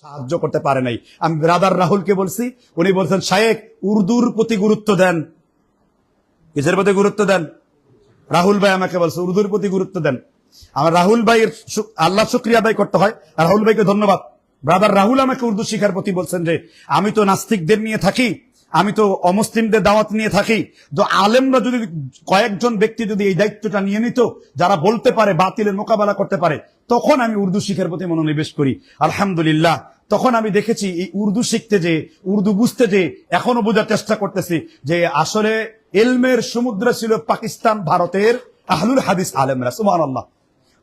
সাহায্য করতে পারে নাই। আমি ব্রাদার রাহুলকে বলছি, উনি বলছেন, শায়েক, উর্দুর প্রতি গুরুত্ব দেন। কিসের প্রতি গুরুত্ব দেন? রাহুল ভাই আমাকে বলছে, উর্দুর প্রতি গুরুত্ব দেন। আমার রাহুল ভাইয়ের আল্লাহ শুক্রিয়া আদায় করতে হয়। রাহুল ভাইকে ধন্যবাদ। ব্রাদার রাহুল আমাকে উর্দু শিখার প্রতি বলছেন যে, আমি তো নাস্তিকদের নিয়ে থাকি আমি তো অমুসলিমদের দাওয়াত নিয়ে থাকি। তো আলেমরা যদি কয়েকজন ব্যক্তি যদি এই দায়িত্বটা নিয়ে নিত, যারা বলতে পারে, বাতিলের মোকাবেলা করতে পারে, তখন আমি উর্দু শিখার প্রতি মনোনিবেশ করি। আলহামদুলিল্লাহ, তখন আমি দেখেছি এই উর্দু শিখতে যে, উর্দু বুঝতে যে, এখনও বোঝার চেষ্টা করতেছি যে, আসলে এলমের সমুদ্র ছিল পাকিস্তান, ভারতের আহলুল হাদিস আলেমরা সুমান আল্লাহ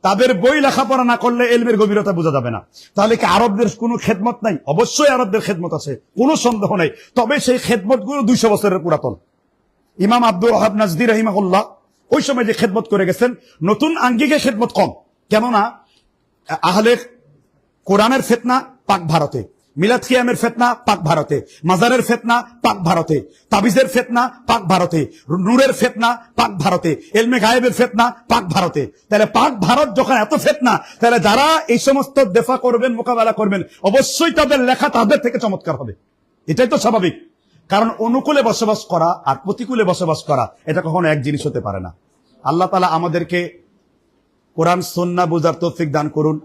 তাদের বই লেখাপড়া না করলে এলমের গভীরতা বোঝা যাবে না। তাহলে কি আরবদের কোনো খেদমত নাই? অবশ্যই আরবদের খেদমত আছে, কোনো সন্দেহ নাই। তবে সেই খেদমতগুলো দুইশো বছরের পুরাতন। ইমাম আব্দুর রহাব নাজদি রহিমাহুল্লাহ ওই সময় যে খেদমত করে গেছেন, নতুন আঙ্গিকে খেদমত কম। কেননা, আহলে কোরআনের ফেতনা পাক ভারতে। মিলাদ কিয়ামের ফেতনা, পাক ভারতে। মাজারের ফেতনা, পাক ভারতে। তাবিজের ফেতনা, পাক ভারতে। নূরের ফেতনা, পাক ভারতে। এলমে গায়েবের ফেতনা, পাক ভারতে। তাহলে পাক ভারত যখন এত ফেতনা, তাহলে যারা এই সমস্ত দেফা করবেন, মোকাবেলা করবেন, অবশ্যই তাদের লেখা তাদের থেকে চমৎকার হবে। এটাই তো স্বাভাবিক। কারণ অনুকূলে বসবাস করা আর প্রতিকূলে বসবাস করা, এটা কখনো এক জিনিস হতে পারে না। আল্লাহ তালা আমাদেরকে কোরআন সন্না বুঝার তৌফিক দান করুন।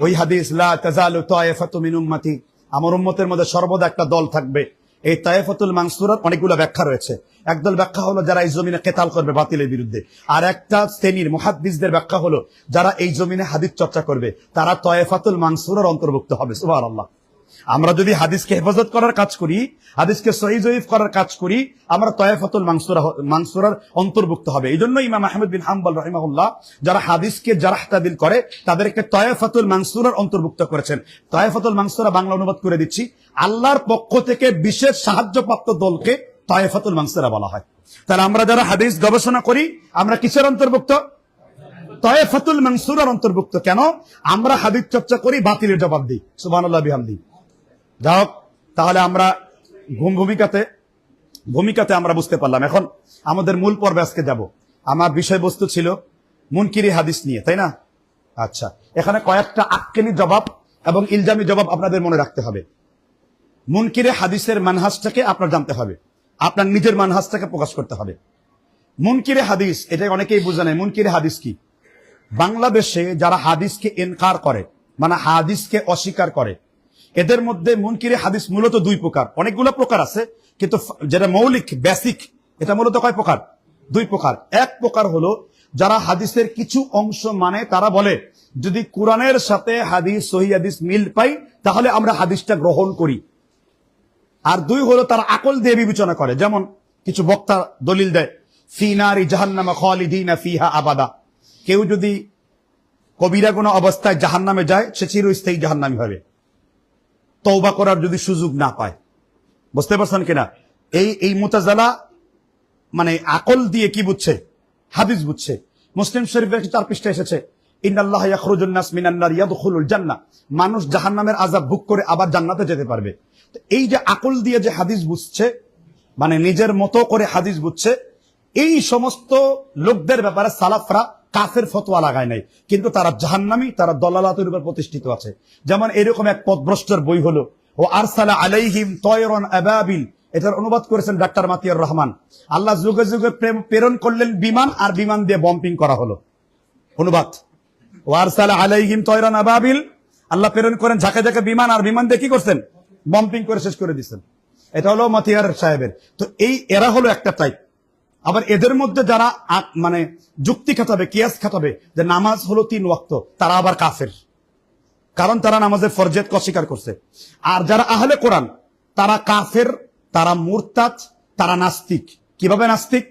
ওই হাদিস, লা তাজালু তায়েফাতু মিন উম্মতি। আমার উম্মতের মধ্যে সর্বদা একটা দল থাকবে। এই তায়েফতুল মানসুরার অনেকগুলো ব্যাখ্যা রয়েছে। একদল ব্যাখ্যা হলো যারা এই জমিনে কেতাল করবে বাতিলের বিরুদ্ধে। আর একটা শ্রেণির মহাদ্বিজদের ব্যাখ্যা হলো যারা এই জমিনে হাদিস চর্চা করবে, তারা তয়েফাতুল মানসুরার অন্তর্ভুক্ত হবে। সুবহানাল্লাহ। আমরা যদি হাদিসকে হেফাজত করার কাজ করি, হাদিসকে সহি জয়ীফ করার কাজ করি, আমরা তয়েফাতুল মানসুরা মানসুরার অন্তর্ভুক্ত হবে। এই জন্য ইমাম আহমেদ বিন হাম্বল রহিমাহুল্লাহ যারা হাদিসকে জারাহ তাদিল করে, তাদেরকে তয়েফাতুল মানসুরার অন্তর্ভুক্ত করেছেন। তয়েফাতুল মানসুরা বাংলা অনুবাদ করে দিচ্ছি। আল্লাহর পক্ষ থেকে বিশেষ সাহায্যপ্রাপ্ত দলকে তয়েফাতুল মানসুরা বলা হয়। তাহলে আমরা যারা হাদিস গবেষণা করি, আমরা কিসের অন্তর্ভুক্ত? তয়েফাতুল মানসুরার অন্তর্ভুক্ত। কেন? আমরা হাদিস চর্চা করি, বাতিলের জবাব দিই। সুবহানাল্লাহ, বিহামদি। যাই তাহলে আমরা ঘুম ভূমিকাতে ভূমিকাতে আমরা বুঝতে পারলাম। এখন আমাদের মূল পর্বে আজকে যাব। আমার বিষয়বস্তু ছিল মুনকিরি হাদিস নিয়ে, তাই না? আচ্ছা এখানে কয়েকটা আক্কেনি জবাব এবং ইলজামি জবাব আপনাদের মনে রাখতে হবে। মুনকিরে হাদিসের মানহাজটাকে আপনার জানতে হবে। আপনার নিজের মানহাজটাকে প্রকাশ করতে হবে। মুনকিরে হাদিস, এটা অনেকেই বুঝে নেয়, মুনকিরে হাদিস কি? বাংলাদেশে যারা হাদিসকে এনকার করে মানে হাদিসকে অস্বীকার করে এদের মধ্যে মুনকিরে হাদিস মূলত দুই প্রকার। অনেকগুলো প্রকার আছে, কিন্তু যেটা মৌলিক বেসিক এটা মূলত কয় প্রকার? দুই প্রকার। এক প্রকার হলো, যারা হাদিসের কিছু অংশ মানে তারা বলে, যদি কোরআনের সাথে হাদিস, সহি হাদিস মিল পাই, তাহলে আমরা হাদিসটা গ্রহণ করি। আর দুই হলো, তারা আকল দিয়ে বিবেচনা করে। যেমন, কিছু বক্তা দলিল দেয় ফিনারি জাহান্নামা খালিদিনা ফিহা আবাদা। কেউ যদি কবিরা কোনো অবস্থায় জাহান্নামে যায়, সে চিরস্থায়ী জাহান্নামী হবে। তওবা করার যদি সুযোগ না পায়। বুঝতে পারছেন কিনা? এই এই মোতাজালা মানে আকল দিয়ে কি বুঝছে? হাদিস বুঝছে। মুসলিম শরীফের চার পৃষ্ঠা এসেছে মানুষ জাহান্নামের আযাব ভোগ করে আবার জান্নাতে যেতে পারবে। এই যে আকল দিয়ে যে হাদিস বুঝছে মানে নিজের মতো করে হাদিস বুঝছে, এই সমস্ত লোকদের ব্যাপারে সালাফরা কাফের ফতোয়া লাগায় নাই। কিন্তু তারা জাহান্নামী, তারা দলালাতের উপর প্রতিষ্ঠিত আছে। যেমন এরকম এক পথভ্রষ্টের বই হলো, ও আরসালা আলাইহিম তয়রন আবাবিল এটার অনুবাদ করেছেন ডাক্তার মাতিয়ার রহমান। আল্লাহ যুগে যুগে প্রেম, প্রেরণ করলেন বিমান, আর বিমান দিয়ে বম্পিং করা হলো। অনুবাদ, ও আরসালা আলাইহিম তয়রন আবাবিল আল্লাহ প্রেরণ করেন ঝাঁকে ঝাঁকে বিমান, আর বিমান দিয়ে কি করছেন? বম্পিং করে শেষ করে দিচ্ছেন এটা হলো মাতিয়ার সাহেবের। তো এই এরা হলো একটা টাইপ আবার এদের মধ্যে যারা মানে যুক্তি খাটাবে, কিয়াস খাটাবে যে নামাজ হলো তিন ওয়াক্ত, তারা আবার কাফের। কারণ তারা নামাজের ফরজেদ অস্বীকার করছে। আর যারা আহলে কোরআন, তারা কাফের, তারা মুরতাজ, তারা নাস্তিক। কীভাবে নাস্তিক?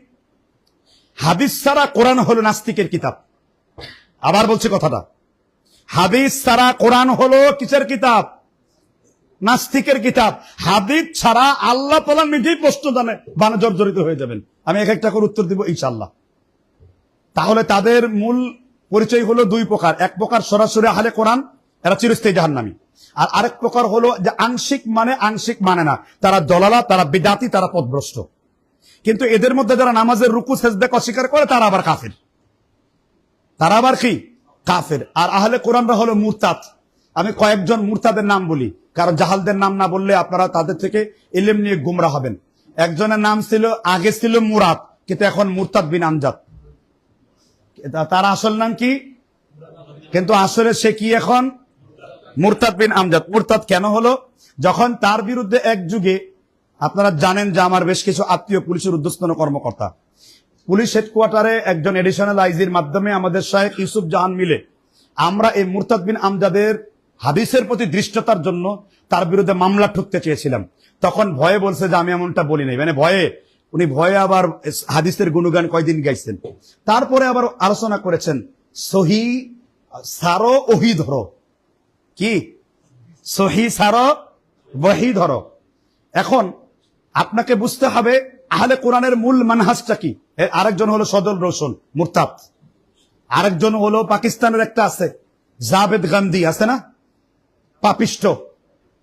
হাদিস ছাড়া কোরআন হলো নাস্তিকের কিতাব। আবার বলছি কথাটা। হাদিস ছাড়া কোরআন হলো কিসের কিতাব? নাস্তিকের কিতাব। হাদিস ছাড়া আল্লাহ তালা নিজেই প্রশ্ন জানে, বানে জর্জরিত হয়ে যাবেন। আমি এক একটা করে উত্তর দিব ইনশাল্লাহ তাহলে তাদের মূল পরিচয় হলো দুই প্রকার। এক প্রকার সরাসরি আহলে কোরআন, এরা চিরস্থায়ী জাহান্নামী। আর আরেক প্রকার হলো যে আংশিক মানে আংশিক মানে না। তারা দলালা, তারা বিদাতি, তারা পদভ্রষ্ট। কিন্তু এদের মধ্যে যারা নামাজের রুকু সেজদাক অস্বীকার করে, তারা আবার কাফের। তারা আবার কি? কাফের। আর আহলে কোরআনরা হলো মুরতাদ। আমি কয়েকজন মুরতাদের নাম বলি। কারণ জাহালদের নাম না বললে আপনারা তাদের থেকে এলেম নিয়ে গুমরা হবেন। একজনের নাম ছিল, আগে ছিল মুরাদ, কিন্তু এখন মুরতাদ বিন আমজাদ। তার আসল নাম কি? কিন্তু আসলে সে কি এখন? মুরতাদ বিন আমজাদ। মুরতাদ কেন হলো? যখন তার বিরুদ্ধে এক যুগে, আপনারা জানেন যে আমার বেশ কিছু আত্মীয় পুলিশের উদ্যোস্তন কর্মকর্তা। পুলিশ হেডকোয়ার্টারে একজন এডিশনাল আইজির মাধ্যমে আমাদের শাহেখ ইউসুফ জাহান মিলে, আমরা এই মুরতাদ বিন আমজাদের হাদিসের প্রতি দৃষ্টতার জন্য তার বিরুদ্ধে মামলা ঠুকতে চেয়েছিলাম। তখন ভয়ে বলছে যে, আমি এমনটা বলি নাই। মানে ভয়ে। উনি ভয়ে আবার হাদিসের গুণগান কয়দিন গাইছেন। তারপরে আবার আলোচনা করেছেন, সহি সারো ওহি ধরো। কি? সহি সারো বহি ধরো। এখন আপনাকে বুঝতে হবে, আহলে কোরআনের মূল মানহাজটা কি? আরেকজন হলো সদল রোশন, মুরতাদ। আরেকজন হলো পাকিস্তানের একটা আছে জাভেদ গান্ধী, আছে না? পাপিষ্ট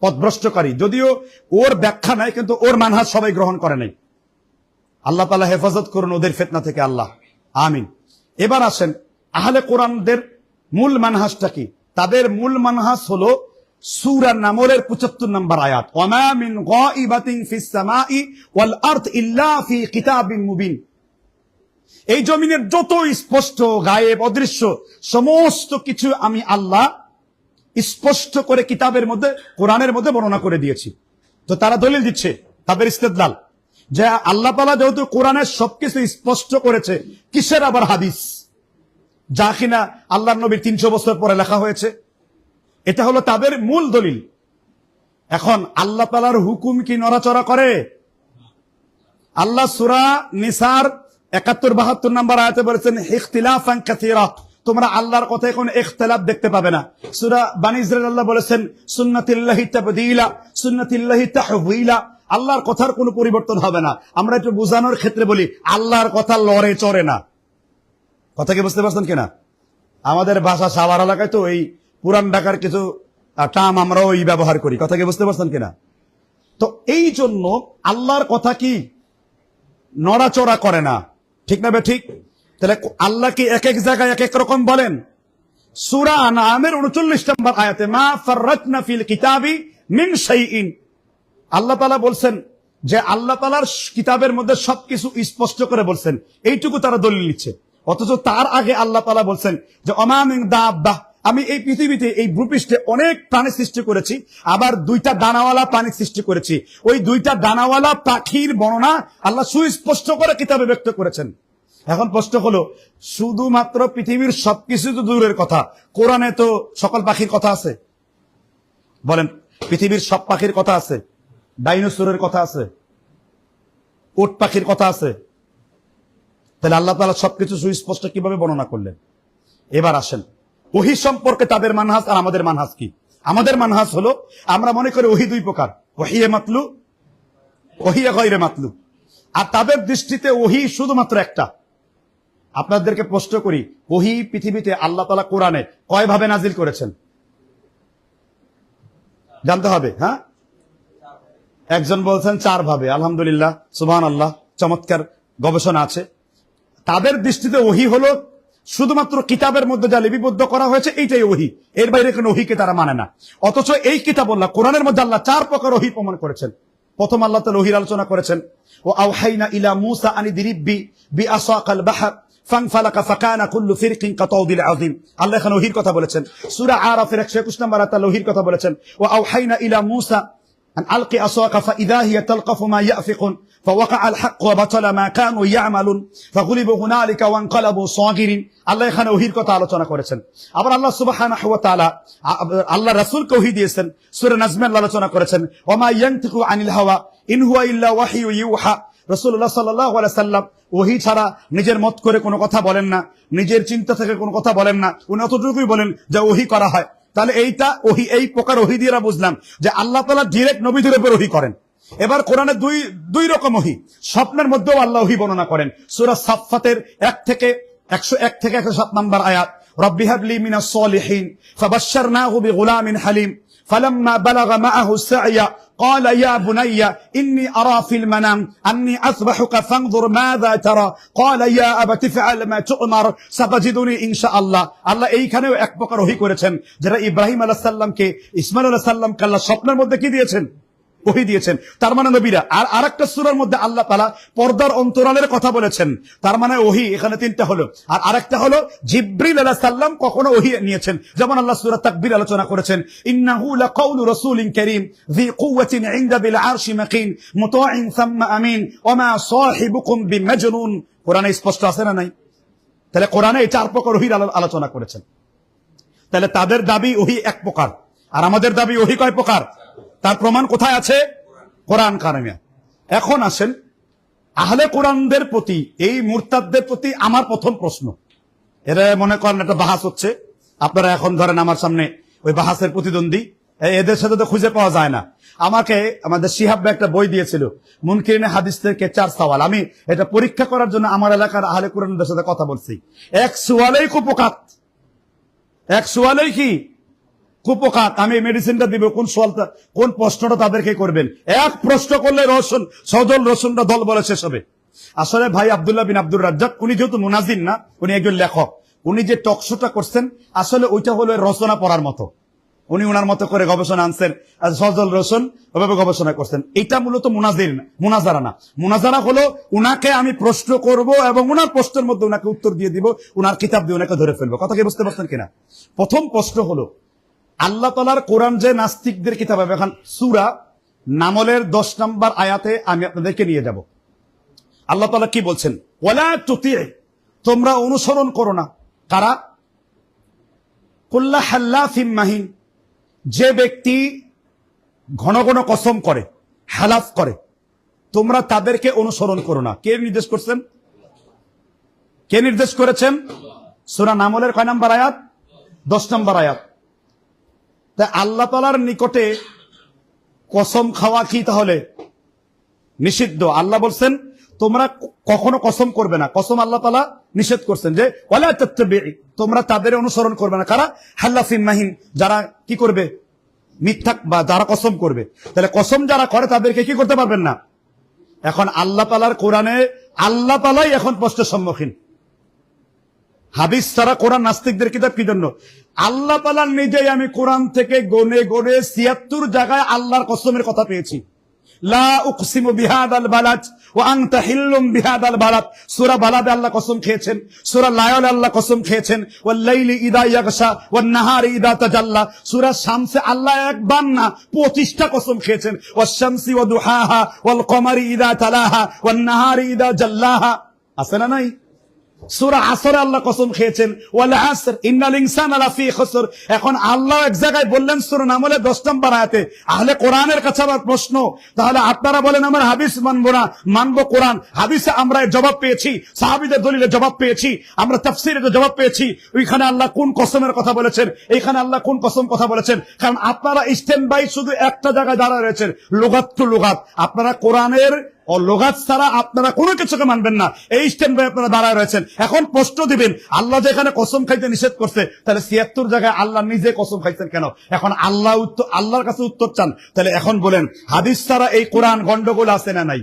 পদভ্রষ্টকারী। যদিও ওর ব্যাখ্যা নাই, কিন্তু ওর মানহাজ সবাই গ্রহণ করে নাই। আল্লাহ তালা হেফাজত করুন ওদের ফেতনা থেকে, আল্লাহ। আমিন। এবার আসেন, আহলে কোরআনদের মূল মানহাজটা কি? তাদের মূল মানহাজ হলো সূরা নামলের 75 নম্বর আয়াত। ওমা গাইবাতিন ফিস সামাই ওয়াল আরদ ইল্লা ফি কিতাবিন মুবিন। এই জমিনের যত স্পষ্ট, গায়েব, অদৃশ্য, সমস্ত কিছু আমি আল্লাহ স্পষ্ট করে কিতাবের মধ্যে, কোরআনের মধ্যে বর্ণনা করে দিয়েছি। তো তারা দলিল দিচ্ছে, তাদের ইস্তেদলাল, যে আল্লাহ তালা যেহেতু কোরআনের সবকিছু স্পষ্ট করেছে, কিসের আবার হাদিস? যা কিনা আল্লাহ নবীর তিনশো বছর পরে লেখা হয়েছে। এটা হলো তাদের মূল দলিল। এখন আল্লাহ তালার হুকুম কি নড়াচড়া করে? আল্লাহ সুরা নিসার একাত্তর বাহাত্তর নাম্বার আয়াতে বলেছেন কাসীরা। তোমরা আল্লাহর কথায় কোনো ইখতিলাফ দেখতে পাবে না। সুরা ইসরাইল আল্লাহ বলেছেন, সুন্নাতিল্লাহি তাবদীলা, সুন্নাতিল্লাহি তাহওয়িলা আল্লাহর কথার কোনো পরিবর্তন হবে না। আমরা একটু বোঝানোর ক্ষেত্রে বলি, আল্লাহর কথা লড়ে চড়ে না। কথা কি বুঝতে পারছেন কিনা? আমাদের ভাষা সাভার এলাকায় তো এই পুরান ঢাকার কিছু টাম আমরাও এই ব্যবহার করি। কথা কি বুঝতে পারছেন কিনা? তো এই জন্য আল্লাহর কথা কি নড়াচড়া করে না। ঠিক না বে ঠিক? তাহলে আল্লাহ কি এক এক জায়গায় এক এক রকম বলেন। সুরা উনচল্লিশ নম্বর আয়াতে, মা কিতাবি মিন আল্লাহ বলছেন যে আল্লাহ কিতাবের মধ্যে সবকিছু স্পষ্ট করে বলছেন। এইটুকু তারা দলিল নিচ্ছে। অথচ তার আগে আল্লাহ বলছেন যে অমামিন দাব্বাহ। আমি এই পৃথিবীতে এই ভূপৃষ্ঠে অনেক প্রাণী সৃষ্টি করেছি, আবার দুইটা ডানাওয়ালা প্রাণী সৃষ্টি করেছি। ওই দুইটা ডানাওয়ালা পাখির বর্ণনা আল্লাহ সুস্পষ্ট করে কিতাবে ব্যক্ত করেছেন। এখন প্রশ্ন হলো, শুধুমাত্র পৃথিবীর সবকিছু তো দূরের কথা, কোরআনে তো সকল পাখির কথা আছে? বলেন, পৃথিবীর সব পাখির কথা আছে? ডাইনোসরের কথা আছে? উট পাখির কথা আছে? তাহলে আল্লাহ তালা সবকিছু সুস্পষ্ট কীভাবে বর্ণনা করলেন? এবার আসেন, ওহি সম্পর্কে তাদের মানহাস আর আমাদের মানহাস কি? আমাদের মানহাস হলো, আমরা মনে করি ওহি দুই প্রকার ওহিয়ে মাতলু ওহিয়ে গয়রে মাতলু। আর তাদের দৃষ্টিতে ওহি শুধুমাত্র একটা। আপনাদেরকে প্রশ্ন করি, ওহি পৃথিবীতে আল্লাহ তালা কোরআনে কয় ভাবে নাজিল করেছেন? জানতে হবে হ্যাঁ? একজন বলছেন চার ভাবে, আলহামদুলিল্লাহ সুবহান আল্লাহ চমৎকার গবেষণা আছে। তাদের দৃষ্টিতে ওহি হলো শুধুমাত্র কিতাবের মধ্যে যা লিপিবদ্ধ করা হয়েছে, এইটাই ওহি। এর বাইরে কোনো ওহিকে তারা মানে না। অথচ এই কিতাব আল্লাহ, কোরআনের মধ্যে আল্লাহ চার প্রকার ওহি প্রমাণ করেছেন। প্রথম আল্লাহ তাআলা ওহির আলোচনা করেছেন ও আওহাইনা ইলা মুসা আনি দিরিব্বি বি আসাকাল বাহর। ফানফালাকা ফাকানা কুল্লু ফিরকিন কাতাউদিল আযীম আল্লাহ এখানে ওহির কথা বলেছেন সূরা আরাফের 121 নম্বর আয়াতে আল্লাহ ওহির কথা বলেছেন ও আওহাইনা ইলা মুসা أن ألقي عصاك فإذا هي تلقف ما يأفقون فوقع الحق وبطل ما كانوا يعملون فغلبوا هنالك وانقلبوا صاغرين আল্লাহ এখানে ওহির কথা আলোচনা করেছেন আবার আল্লাহ সুবহানাহু ওয়া তাআলা আল্লাহ রাসূলকে ওহী দিয়েছেন সূরা নাজমে আল্লাহ আলোচনা করেছেন ওমা ইয়ানতিকু আনিল হাওয়া ইন হুয়া ইল্লা ওয়াহিয়ু ইউহা রাসূলুল্লাহ সাল্লাল্লাহু আলাইহি সাল্লাম ওহী ছাড়া নিজের মত করে কোনো কথা বলেন না, নিজের চিন্তা থেকে কোনো কথা বলেন না, উনি অতটুকুই বলেন যে ওহী করা হয়। তাহলে এইটা ওহি, এই প্রকার ওহি দিয়ে বুঝলাম যে আল্লাহ তালা ডিরেক্ট নবীদের উপর ওহি করেন। এবার কোরআনে দুই দুই রকম ওহি। স্বপ্নের মধ্যেও আল্লাহ ওহি বর্ণনা করেন। সুরা সাফাতের এক থেকে একশো এক থেকে একশো সাত নম্বর আয়াত, রব্বি হাবলি মিনা সলিহিন ফাবাশশারনাহু বিগুলামিন হালিম। فلما بلغ معه السعي قال يا بني إني أرى في المنام أني أذبحك فانظر ماذا ترى قال يا أبت افعل ما تؤمر ستجدني إن شاء الله আল্লাহ এইখানেও এক প্রকার ওহি করেছেন যারা ইব্রাহিম আলাহ সাল্লামকে ইসমাইল আলাহ সাল্লামকে আল্লাহ স্বপ্নের মধ্যে কি দিয়েছেন ওহি দিয়েছেন তার মানে নবীরা আর আরেকটা সূরার মধ্যে আল্লাহ তাআলা পর্দার অন্তরালের কথা বলেছেন তার মানে ওহি এখানে তিনটা হলো আর আরেকটা হলো জিব্রিল আলাইহিস সালাম কখনো ওহি নিয়েছেন যেমন আল্লাহ সূরা তাকবীর আলোচনা করেছেন ইন্নাহু লাকাউলু রাসূলিন কারীম ذي قوة عند بالعرش مقيم مطاع ثم امين وما صاحبكم بمجنون কোরআনে স্পষ্ট আছে না নাই তাহলে কোরআনে এই চার প্রকার ওহির আলো- আলোচনা করেছেন তাহলে তাদের দাবি ওহি এক প্রকার আর আমাদের দাবি ওহি কয় প্রকার তার প্রমাণ কোথায় আছে? কোরআন কারিমে। এখন আসেন, আহলে কোরআনদের প্রতি, এই মুরতাদদের প্রতি আমার প্রথম প্রশ্ন। এরা মনে করেন একটা বাহাস হচ্ছে। আপনারা এখন ধরেন আমার সামনে ওই বাহাসের প্রতিদ্বন্দ্বী। এদের সাথে তো খুঁজে পাওয়া যায় না। আমাকে, আমাদের শিহাব একটা বই দিয়েছিল মুনকিরিনে হাদিস থেকে চার সওয়াল। আমি এটা পরীক্ষা করার জন্য আমার এলাকার আহলে কোরআনদের সাথে কথা বলছি। এক সোয়ালেই কুপকাত এক সোয়ালেই কি? কুপকাত, আমি মেডিসিনটা দিব, কোন সোয়ালটা কোন প্রশ্নটা তাদেরকে করবেন? এক প্রশ্ন করলে রসুন, সজল রসুনটা দল বলে শেষ হবে। আসলে ভাই আব্দুল্লাহ বিন আব্দুর রাজ্জাক, উনি যেহেতু মুনাজিন না, উনি একজন লেখক। উনি যে টকশোটা করছেন, আসলে ওইটা হলো রচনা পড়ার মতো। উনি ওনার মতো করে গবেষণা আনছেন সজল রসুন ওভাবে গবেষণা করছেন। এটা মূলত মুনাজির মুনাজারা না। মুনাজারা হলো উনাকে আমি প্রশ্ন করব এবং উনার প্রশ্নের মধ্যে উনাকে উত্তর দিয়ে দিব, উনার কিতাব দিয়ে উনাকে ধরে ফেলব। কথা কি বুঝতে পারছেন কিনা? প্রথম প্রশ্ন হলো আল্লাহ তালার কোরআন যে নাস্তিকদের কিতাব হবে। এখন সুরা নামলের দশ নম্বর আয়াতে আমি আপনাদেরকে নিয়ে যাব। আল্লাহ তালা কি বলছেন? তোমরা অনুসরণ করো না। কারা? কুল্লা হাল্লা মাহিন, যে ব্যক্তি ঘন ঘন কসম করে, হালাফ করে, তোমরা তাদেরকে অনুসরণ করো না। কে নির্দেশ করছেন? কে নির্দেশ করেছেন? সুরা নামলের কয় নম্বর আয়াত? দশ নম্বর আয়াত। তা আল্লাহ তালার নিকটে কসম খাওয়া কি তাহলে? নিষিদ্ধ। আল্লাহ বলছেন, তোমরা কখনো কসম করবে না। কসম আল্লাহ তালা নিষেধ করছেন যে তোমরা তাদের অনুসরণ করবে না। কারা? হাল্লাফিন মাহিন যারা কি করবে? মিথ্যা বা যারা কসম করবে। তাহলে কসম যারা করে, তাদেরকে কি করতে পারবেন না? এখন আল্লাহ তালার কোরআনে আল্লাহ তালাই এখন প্রশ্নের সম্মুখীন। হাদিস ছাড়া কোরআন নাস্তিকদের কিতাব কি জন্য? আল্লাহ তালার নিজেই আমি কোরআন থেকে গনে গনে ছিয়াত্তর জায়গায় আল্লাহর কসমের কথা পেয়েছি। আল্লাহ খেয়েছেন আল্লাহ খেয়েছেন, ওয়াল লাইলি ইদা তাজাল্লা। সূরা শামসে আল্লাহ একবার না 25টা কসম খেয়েছেন ওয়াশ শামসি ওয়াল কমারি জাল্লাহা। আছে না নাই? সূরা আসরে আল্লাহ কসম খেয়েছেন। ওয়াল আসর ইন্নাল ইনসানা এখন আল্লাহ এক জায়গায় বললেন সূরা নামলে 10 নম্বর আয়াতে। আহলে কোরআনের কাছে আবার প্রশ্ন। তাহলে আপনারা বলেন, আমরা হাদিস না কোরআন। হাদিসে আমরা জবাব পেয়েছি, সাহাবীদের দলিলে জবাব পেয়েছি, আমরা তাফসীরে জবাব পেয়েছি। ওইখানে আল্লাহ কোন কসমের কথা বলেছেন? এইখানে আল্লাহ কোন কসম কথা বলেছেন? কারণ আপনারা স্ট্যান্ড বাই শুধু একটা জায়গায় দাঁড়ায় রয়েছেন, লুগাত টু লুগাত। আপনারা কোরআনের ও লোগাত ছাড়া আপনারা কোনো কিছুকে মানবেন না। এই স্ট্যান্ড বাই আপনারা দাঁড়ায় রয়েছেন। এখন প্রশ্ন দিবেন, আল্লাহ যেখানে কসম খাইতে নিষেধ করছে, তাহলে ছিয়াত্তর জায়গায় আল্লাহ নিজে কসম খাইছেন কেন? এখন আল্লাহ উত্তর আল্লাহর কাছে উত্তর চান। তাহলে এখন বলেন, হাদিস ছাড়া এই কোরআন গন্ডগোল আছে না নাই?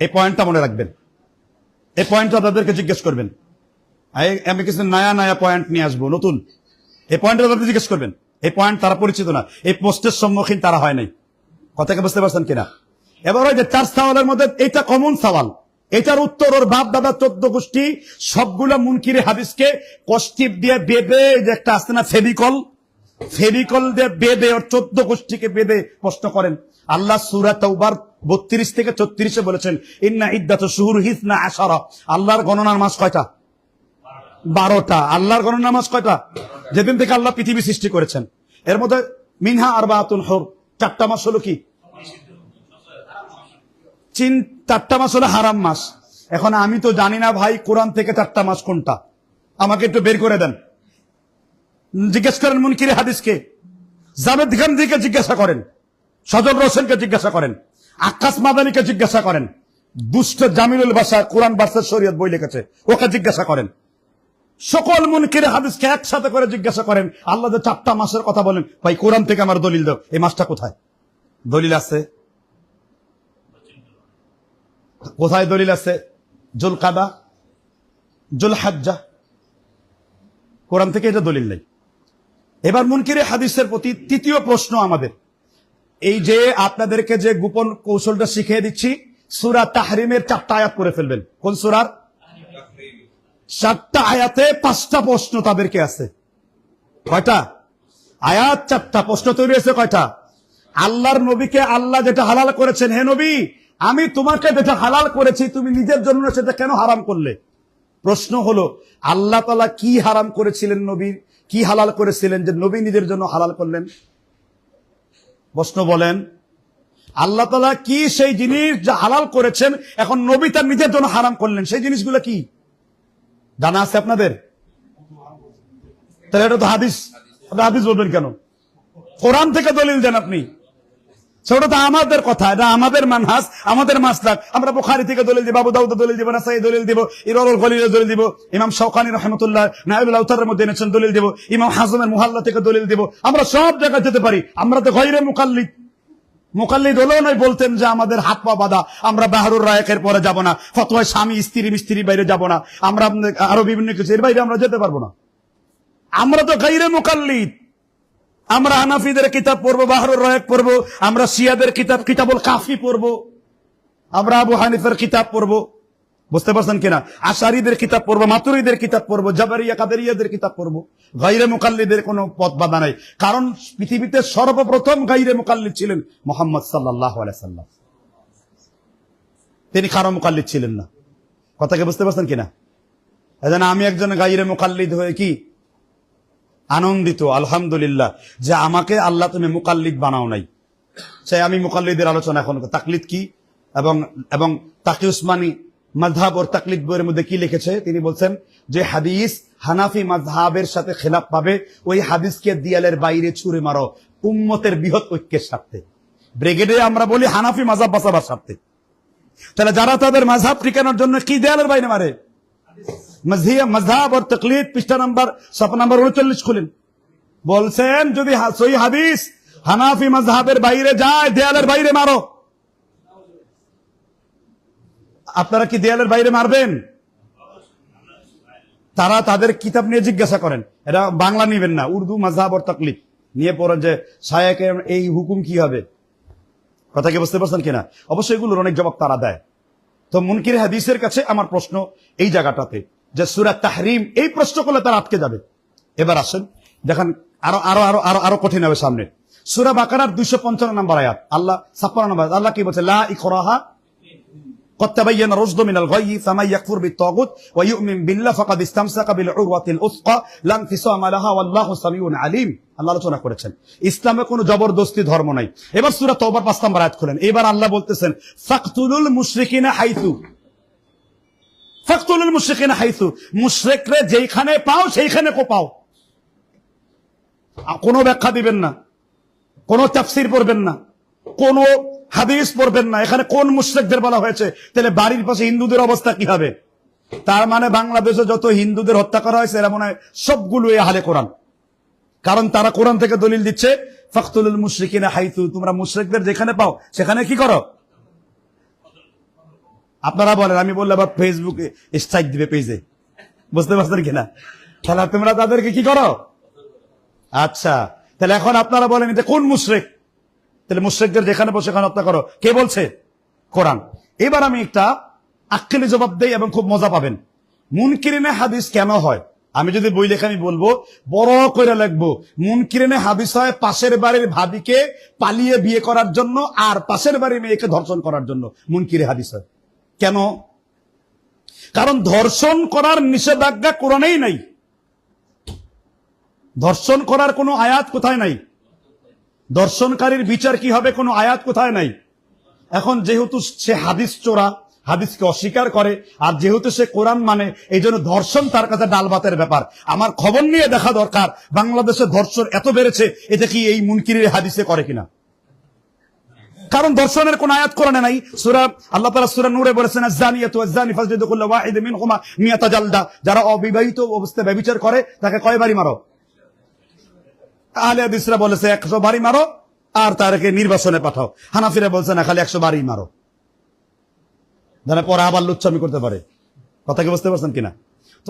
এই পয়েন্টটা মনে রাখবেন। এই পয়েন্টটা তাদেরকে জিজ্ঞেস করবেন। আমি কিছু নয়া নয়া পয়েন্ট নিয়ে আসব, নতুন। এই পয়েন্টটা তাদের জিজ্ঞেস করবেন। এই পয়েন্ট তারা পরিচিত না। এই পোস্টের সম্মুখীন তারা হয় নাই। কথাকে বুঝতে পারছেন কিনা? এবার ওই যে চার সওয়ালের মধ্যে এটা কমন সওয়াল। এটার উত্তর ওর বাপ দাদা চোদ্দ গোষ্ঠী, সবগুলো মুনকিরে হাদিসকে কষ্টিপ দিয়ে বেঁধে যে একটা আসছে না ফেবিকল ফেবিকল দিয়ে বেঁধে, ওর চোদ্দ গোষ্ঠীকে বেঁধে প্রশ্ন করেন। আল্লাহ সুরা তৌবার বত্রিশ থেকে চত্রিশে বলেছেন, ইন্না ইদ্দাত শুহুর হিসনা আশারা। আল্লাহর গণনার মাস কয়টা? বারোটা। আল্লাহর গণনার মাস কয়টা? যেদিন থেকে আল্লাহ পৃথিবী সৃষ্টি করেছেন। এর মধ্যে মিনহা আর বাতুন হর। চারটা মাস হলো কি? চিন, চারটা মাস হলো হারাম মাস। এখন আমি তো জানি না ভাই কোরআন থেকে চারটা মাস কোনটা। আমাকে একটু বের করে দেন। জিজ্ঞেস করেন মুনকিরে হাদিসকে জাভেদ খান দিকে জিজ্ঞাসা করেন। সজল রোশনকে জিজ্ঞাসা করেন। আকাশ মাদানিকে জিজ্ঞাসা করেন। দুষ্ট জামিলুল বাসা কোরআন বাসার শরীয়ত বই লিখেছে। ওকে জিজ্ঞাসা করেন। সকল মুনকির হাদিসকে একসাথে করে জিজ্ঞাসা করেন, আল্লাহ যে চারটা মাসের কথা বলেন, ভাই কোরআন থেকে আমার দলিল দাও, এই মাসটা কোথায়? দলিল আছে? কোথায় দলিল আছে? জুল কাদা জুল হাজ্জা কোরআন থেকে এটা দলিল নেই। এবার মুনকিরে হাদিসের প্রতি তৃতীয় প্রশ্ন আমাদের। এই যে আপনাদেরকে যে গোপন কৌশলটা শিখিয়ে দিচ্ছি, সুরা তাহরিমের চারটা আয়াত করে ফেলবেন। কোন সুরার? চারটা আয়াতে পাঁচটা প্রশ্ন তাদেরকে আছে। কয়টা? আয়াত, চারটা প্রশ্ন তৈরি হয়েছে কয়টা? আল্লাহর নবীকে আল্লাহ যেটা হালাল করেছেন, হে নবী, আমি তোমাকে যেটা হালাল করেছি, তুমি নিজের জন্য সেটা কেন হারাম করলে? প্রশ্ন হলো, আল্লাহ তালা কি হারাম করেছিলেন নবীর কি হালাল করেছিলেন যে নবী নিজের জন্য হালাল করলেন? প্রশ্ন বলেন, আল্লাহ তালা কি সেই জিনিস যা হালাল করেছেন, এখন নবী তার নিজের জন্য হারাম করলেন? সেই জিনিসগুলো কি? জানা আছে আপনাদের? তাহলে এটা তো হাদিস। হাদিস বলবেন কেন? কোরআন থেকে দলিল দেন আপনি। সেটা তো আমাদের কথা, এটা আমাদের মানহাস আমাদের মাসলাক আমরা বুখারী থেকে দলিল দিব, আবু দাউদ দলিল দিব নাসাই দলিল দিব, ইরারুল গলিল দলিল দিব, ইমাম শাওকানি রহমাতুল্লাহ নাইবুল আউতারের মধ্যে এনেছেন দলিল দিব, ইমাম হাজমের মুহাল্লা থেকে দলিল দিব। আমরা সব জায়গায় যেতে পারি। আমরা তো গৈরে মুকাল্লিদ। মুকাল্লিদ হলেও নয়, বলতেন যে আমাদের হাত পা বাঁধা, আমরা বাহারুর রায়কের পরে যাব না ফতোয়া স্বামী, স্ত্রী মিস্ত্রির বাইরে যাব না, আমরা, আরও বিভিন্ন কিছু, এর বাইরে আমরা যেতে পারব না। আমরা তো গাইরে মোকাল্লিদ আমরা হানাফিদের কিতাব পড়ব, বাহারুর রায়ক পড়ব, আমরা সিয়াদের কিতাব, কিতাবুল কাফি পড়ব, আমরা আবু হানিফের কিতাব পড়ব। বুঝতে পারছেন কিনা? আশারিদের কিতাব পড়ব, মাতুরিদের কিতাব পড়ব, জাবারিয়া, কাদেরিয়াদের কিতাব পড়ব। গাইরে মুকাল্লিদের কোনো পথ বাধা নাই। কারণ পৃথিবীতে সর্বপ্রথম গাইরে মুকাল্লিদ ছিলেন মোহাম্মদ সাল্লাহ সাল্লাম। তিনি কারও মুকাল্লিদ ছিলেন না। কথাকে বুঝতে পারছেন কিনা? এজন্য আমি একজন গাইরে মুকাল্লিদ হয়ে কি? আনন্দিত, আলহামদুলিল্লাহ, যে আমাকে আল্লাহ তুমি মুকাল্লিদ বানাও নাই। সে আমি মুকাল্লিদের আলোচনা এখন তাকলিদ কি? এবং এবং তাকি উসমানী মাঝহাব ওর তাকলিদ বইয়ের মধ্যে কি লিখেছে? তিনি বলছেন যে হাদিস হানাফি মাঝহাবের সাথে খেলাপ পাবে। ওই হাদিসকে দিয়ালের বাইরে ছুঁড়ে মারো। উম্মতের বৃহৎ ঐক্যের স্বার্থে। ব্রিগেডে আমরা বলি হানাফি মাঝহাব বাঁচাবার স্বার্থে। তাহলে যারা তাদের মাঝহাব ঠিকানোর জন্য কি দেয়ালের বাইরে মারে? মজহাব और তকলিদ, পৃষ্ঠা নাম্বার, সফা নাম্বার উনচল্লিশ খুলেন। বলছেন, যদি সই হাদিস হানাফি মজহাবের বাইরে যায়, দেয়ালের বাইরে মারো। আপনারা কি দেয়ালের বাইরে মারবেন? তারা তাদের কিতাব নিয়ে জিজ্ঞাসা করেন। এটা বাংলা নিবেন না, উর্দু মজহাব আর তকলিদ। নিয়ে পড়েন যে সায়াকে এই হুকুম কি হবে? কথা কি বুঝতে পারছেন কিনা? অবশ্যই এগুলোর অনেক জবাব তারা দেয়। তো মুনকির হাদিসের কাছে আমার প্রশ্ন এই জায়গাটাতে, যে সুরা তাহরিম এই প্রশ্ন করলে তারা আটকে যাবে। এবার আসেন, দেখেন আরও আরও আরও আরও আরও কঠিন হবে সামনে। সুরা বাকারার দুইশো পঞ্চান্ন নম্বর আয়াত। আল্লাহ ছাপ্পান্ন নম্বর আল্লাহ কি বলছে? লা ইকরাহা قد تبين الرشد من الغي فمن يكفر بالطاغوت ويؤمن بالله فقد استمسك بالعروة الأثقى لا انفصام لها والله سميع عليم আল্লাহ আলোচনা করেছেন ইসলামে কোনো জবরদস্তি ধর্ম নাই এবার সূরা তওবার পাঁচ নম্বর আয়াত খুলেন এবার আল্লাহ বলতেছেন ফাকতুলুল মুশরিকিনা হাইতু ফাকতুলুল মুশরিকিনা হাইতু মুশরিকরে যেইখানে পাও সেইখানে কো পাও আ- কোনো ব্যাখ্যা দিবেন না কোনো তাফসির পড়বেন না কোন হাদিস পড়বেন না। এখানে কোন মুশ্রিকদের বলা হয়েছে? তাহলে বাড়ির পাশে হিন্দুদের অবস্থা কি হবে? তার মানে বাংলাদেশে যত হিন্দুদের হত্যা করা হয়েছে, এরা মনে হয় সবগুলো হালে কোরআন। কারণ তারা কোরআন থেকে দলিল দিচ্ছে ফখতুল মুশরিকিনা হাইতু, তোমরা মুশরিকদের যেখানে পাও, সেখানে কি করো? আপনারা বলেন, আমি বললে আবার ফেসবুকে স্ট্রাইক দিবে পেজে বুঝতে পারছেন কিনা? তাহলে তোমরা তাদেরকে কি করো? আচ্ছা তাহলে এখন আপনারা বলেন, এটা কোন মুশরিক? তাহলে মুশ্রিকদের যেখানে বসে সেখানে হত্যা করো। কে বলছে? কোরআন। এবার আমি একটা আক্কেলি জবাব দেই এবং খুব মজা পাবেন। মুনকিরিনে হাদিস কেন হয়? আমি যদি বই লেখা আমি বলব, বড় করে লিখব, মুনকিরিনে হাদিস হয় পাশের বাড়ির ভাবিকে পালিয়ে বিয়ে করার জন্য আর পাশের বাড়ির মেয়েকে ধর্ষণ করার জন্য। মুনকিরে হাদিস হয়। কেন? কারণ ধর্ষণ করার নিষেধাজ্ঞা কোরআনেই নাই। ধর্ষণ করার কোনো আয়াত কোথায় নাই? দর্শনকারীর বিচার কি হবে কোনো আয়াত কোথায় নাই? এখন যেহেতু সে হাদিস চোরা, হাদিসকে অস্বীকার করে, আর যেহেতু সে কোরআন মানে এই জন্য ধর্ষণ তার কাছে ডালবাতের ব্যাপার। আমার খবর নিয়ে দেখা দরকার বাংলাদেশে ধর্ষণ এত বেড়েছে, এটা কি এই মুনকিরের হাদিসে করে কিনা? কারণ দর্শনের কোন আয়াত কোরআনে নাই। সূরা, আল্লাহ তাআলা সূরা নূরে বলেছেন মিয়াতা জালদা। যারা অবিবাহিত অবস্থায় ব্যভিচার করে, তাকে কয় বাড়ি মারো? হাদিসরা বলেছে 100 বাড়ি মারো, আর তারকে নির্বাচনে পাঠাও। হানাফিরা বলছে, না, খালি 100 বাড়ি মারো। যেন পরে আবার লুচ্ছামি করতে পারে। কথা কি বুঝতে পারছেন কিনা?